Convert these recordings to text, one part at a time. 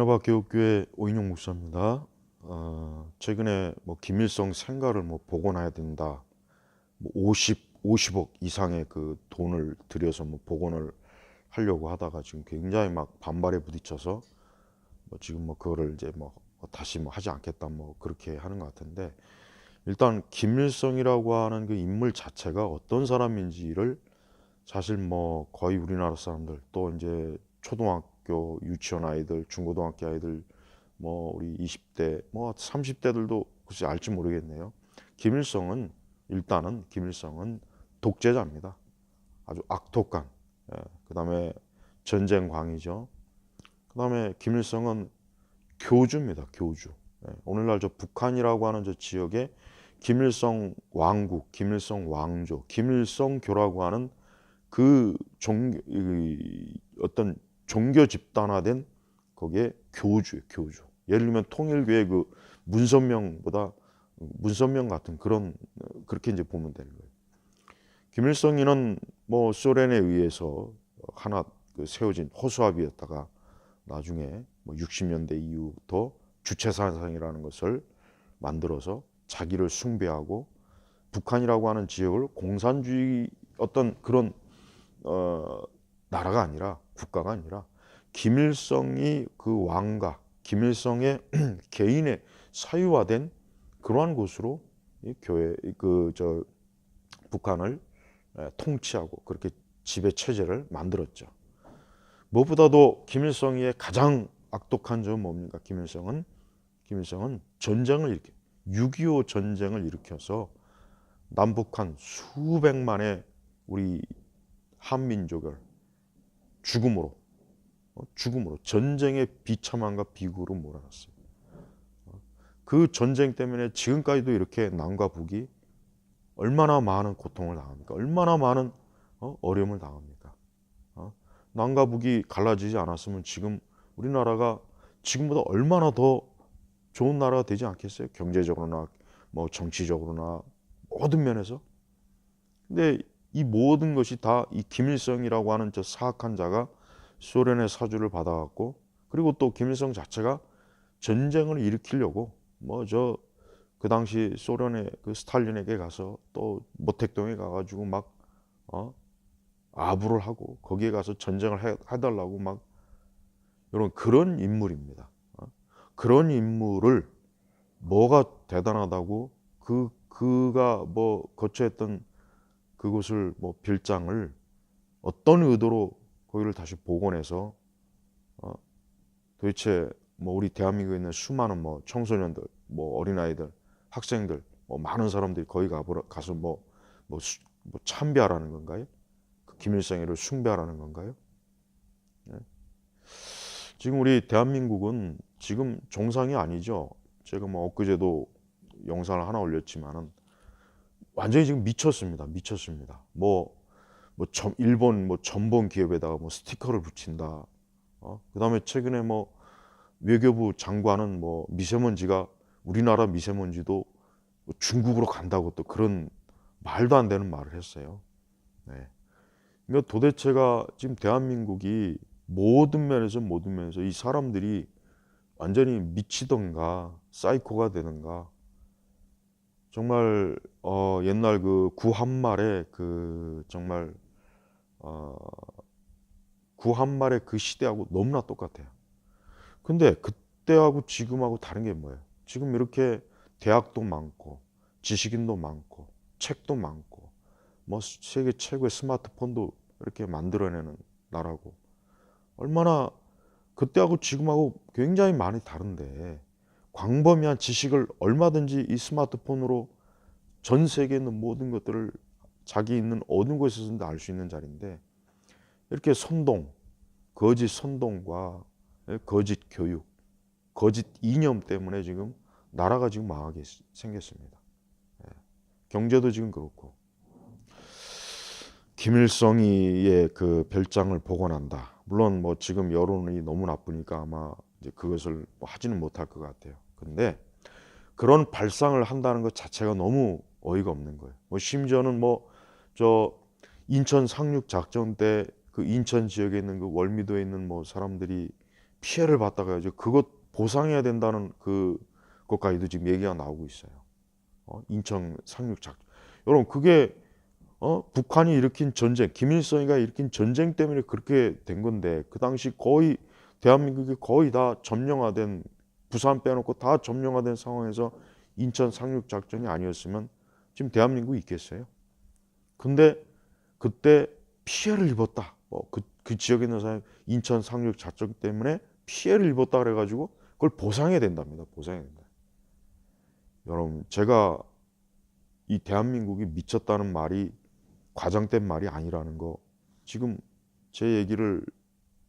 하나바 교육교회 오인용 목사입니다. 어, 최근에 뭐 김일성 생가를 뭐 복원해야 된다. 뭐 50, 50억 이상의 그 돈을 들여서 뭐 복원을 하려고 하다가 지금 굉장히 막 반발에 부딪혀서 뭐 지금 뭐 그거를 이제 뭐 다시 뭐 하지 않겠다 뭐 그렇게 하는 것 같은데 일단 김일성이라고 하는 그 인물 자체가 어떤 사람인지를 사실 뭐 거의 우리나라 사람들 또 이제 초등학교 유치원 아이들 중고등학교 아이들 뭐 우리 20대 뭐 30대들도 글쎄 알지 모르겠네요. 김일성은 일단은 김일성은 독재자입니다. 아주 악독한. 예, 그다음에 전쟁광이죠. 그다음에 김일성은 교주입니다. 교주. 예, 오늘날 저 북한이라고 하는 저 지역에 김일성 왕국, 김일성 왕조, 김일성교라고 하는 그 종, 이, 어떤 종교 집단화된 거기에 교주예요, 교주. 예를 들면 통일교의 그 문선명보다 문선명 같은 그런 그렇게 이제 보면 되는 거예요. 김일성이는 뭐 소련에 의해서 하나 그 세워진 호수아비였다가 나중에 뭐 60년대 이후부터 주체사상이라는 것을 만들어서 자기를 숭배하고 북한이라고 하는 지역을 공산주의 어떤 그런 어, 나라가 아니라 국가가 아니라 김일성이 그 왕가 김일성의 개인의 사유화된 그러한 곳으로 이 교회 그 저 북한을 에, 통치하고 그렇게 지배 체제를 만들었죠. 무엇보다도 김일성의 가장 악독한 점은 뭡니까? 김일성은 김일성은 전쟁을 일으켜 6.25 전쟁을 일으켜서 남북한 수백만의 우리 한민족을 죽음으로 어, 죽음으로 전쟁의 비참함과 비구로 몰아놨어요. 어, 그 전쟁 때문에 지금까지도 이렇게 남과 북이 얼마나 많은 고통을 당합니까? 얼마나 많은 어, 어려움을 당합니까? 남과 북이 갈라지지 않았으면 지금 우리나라가 지금보다 얼마나 더 좋은 나라가 되지 않겠어요? 경제적으로나 뭐 정치적으로나 모든 면에서. 근데 이 모든 것이 다 이 김일성이라고 하는 저 사악한 자가 소련의 사주를 받아갖고 그리고 또 김일성 자체가 전쟁을 일으키려고 뭐 저 그 당시 소련의 그 스탈린에게 가서 또 모택동에 가가지고 막 어? 아부를 하고 거기에 가서 전쟁을 해, 해달라고 막 이런 그런 인물입니다. 어? 그런 인물을 뭐가 대단하다고 그 그가 뭐 거처했던 그곳을 뭐 빌장을 어떤 의도로 거기를 다시 복원해서 어, 도대체 뭐 우리 대한민국에 있는 수많은 뭐 청소년들, 뭐 어린아이들, 학생들, 뭐 많은 사람들이 거기 가보러 가서 뭐, 뭐, 수, 뭐 참배하라는 건가요? 그 김일성이를 숭배하라는 건가요? 네. 지금 우리 대한민국은 지금 정상이 아니죠. 제가 뭐 엊그제도 영상을 하나 올렸지만은 완전히 지금 미쳤습니다. 미쳤습니다. 뭐, 뭐, 점, 일본 뭐 전범 기업에다가 뭐 스티커를 붙인다. 어? 그 다음에 최근에 뭐 외교부 장관은 뭐 미세먼지가 우리나라 미세먼지도 뭐 중국으로 간다고 또 그런 말도 안 되는 말을 했어요. 네. 그러니까 도대체가 지금 대한민국이 모든 면에서 모든 면에서 이 사람들이 완전히 미치던가 사이코가 되는가 정말 어 옛날 그 구한말의 그 정말 어 구한말의 그 시대하고 너무나 똑같아요. 근데 그때하고 지금하고 다른 게 뭐예요? 지금 이렇게 대학도 많고 지식인도 많고 책도 많고 뭐 세계 최고의 스마트폰도 이렇게 만들어내는 나라고 얼마나 그때하고 지금하고 굉장히 많이 다른데 광범위한 지식을 얼마든지 이 스마트폰으로 전 세계에 있는 모든 것들을 자기 있는 어느 곳에서든 알 수 있는 자리인데 이렇게 선동, 거짓 선동과 거짓 교육, 거짓 이념 때문에 지금 나라가 지금 망하게 생겼습니다. 예. 경제도 지금 그렇고 김일성이의 그 별장을 복원한다. 물론 뭐 지금 여론이 너무 나쁘니까 아마 이제 그것을 뭐 하지는 못할 것 같아요. 근데 그런 발상을 한다는 것 자체가 너무 어이가 없는 거예요. 뭐 심지어는 뭐 저 인천 상륙 작전 때 그 인천 지역에 있는 그 월미도에 있는 뭐 사람들이 피해를 봤다가 이제 그것 보상해야 된다는 그 것까지도 지금 얘기가 나오고 있어요. 어, 인천 상륙 작. 여러분 그게 어, 북한이 일으킨 전쟁, 김일성이가 일으킨 전쟁 때문에 그렇게 된 건데 그 당시 거의 대한민국이 거의 다 점령화된 부산 빼놓고 다 점령화된 상황에서 인천 상륙 작전이 아니었으면 지금 대한민국이 있겠어요? 근데 그때 피해를 입었다. 뭐 그, 그 지역에 있는 사람 인천 상륙 작전 때문에 피해를 입었다 그래가지고 그걸 보상해야 된답니다. 보상해야 된다. 여러분 제가 이 대한민국이 미쳤다는 말이 과장된 말이 아니라는 거 지금 제 얘기를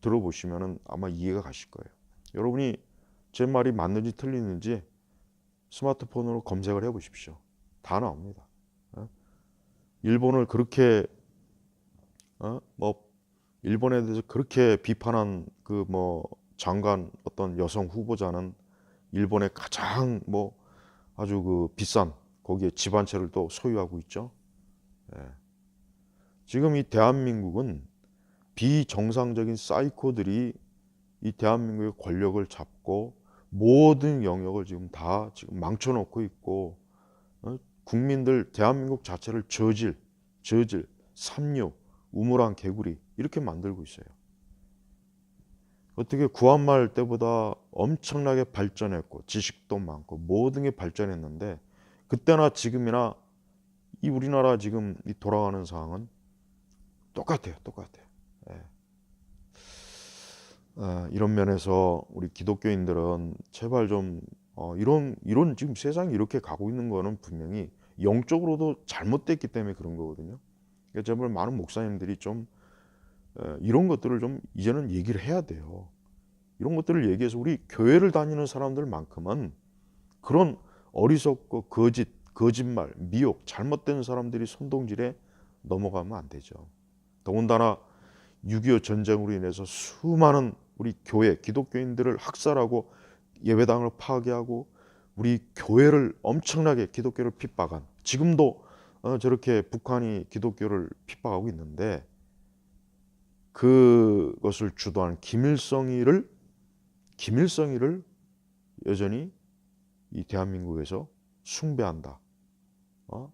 들어보시면은 아마 이해가 가실 거예요. 여러분이 제 말이 맞는지 틀리는지 스마트폰으로 검색을 해 보십시오. 다 나옵니다. 어? 일본을 그렇게 어? 뭐 일본에 대해서 그렇게 비판한 그 뭐 장관 어떤 여성 후보자는 일본의 가장 뭐 아주 그 비싼 거기에 집한 채를 또 소유하고 있죠. 예. 지금 이 대한민국은 비정상적인 사이코들이 이 대한민국의 권력을 잡고 모든 영역을 지금 다 지금 망쳐놓고 있고 어? 국민들 대한민국 자체를 저질, 저질, 삼류, 우물한 개구리 이렇게 만들고 있어요. 어떻게 구한말 때보다 엄청나게 발전했고 지식도 많고 모든 게 발전했는데 그때나 지금이나 이 우리나라 지금 이 돌아가는 상황은 똑같아요, 똑같아요. 예. 어, 이런 면에서 우리 기독교인들은 제발 좀 어, 이런 이런 지금 세상이 이렇게 가고 있는 거는 분명히 영적으로도 잘못됐기 때문에 그런 거거든요. 그러니까 제발 많은 목사님들이 좀 에, 이런 것들을 좀 이제는 얘기를 해야 돼요. 이런 것들을 얘기해서 우리 교회를 다니는 사람들만큼은 그런 어리석고 거짓, 거짓말, 미혹, 잘못된 사람들이 선동질에 넘어가면 안 되죠. 더군다나 6.25 전쟁으로 인해서 수많은 우리 교회, 기독교인들을 학살하고 예배당을 파괴하고 우리 교회를 엄청나게 기독교를 핍박한 지금도 어, 저렇게 북한이 기독교를 핍박하고 있는데 그것을 주도한 김일성이를 김일성이를 여전히 이 대한민국에서 숭배한다. 어?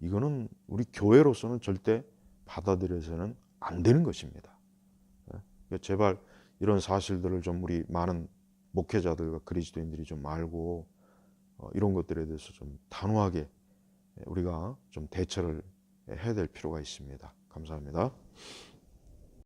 이거는 우리 교회로서는 절대 받아들여서는 안 되는 것입니다. 예? 그러니까 제발 이런 사실들을 좀 우리 많은 목회자들과 그리스도인들이 좀 알고 어, 이런 것들에 대해서 좀 단호하게 우리가 좀 대처를 해야 될 필요가 있습니다. 감사합니다.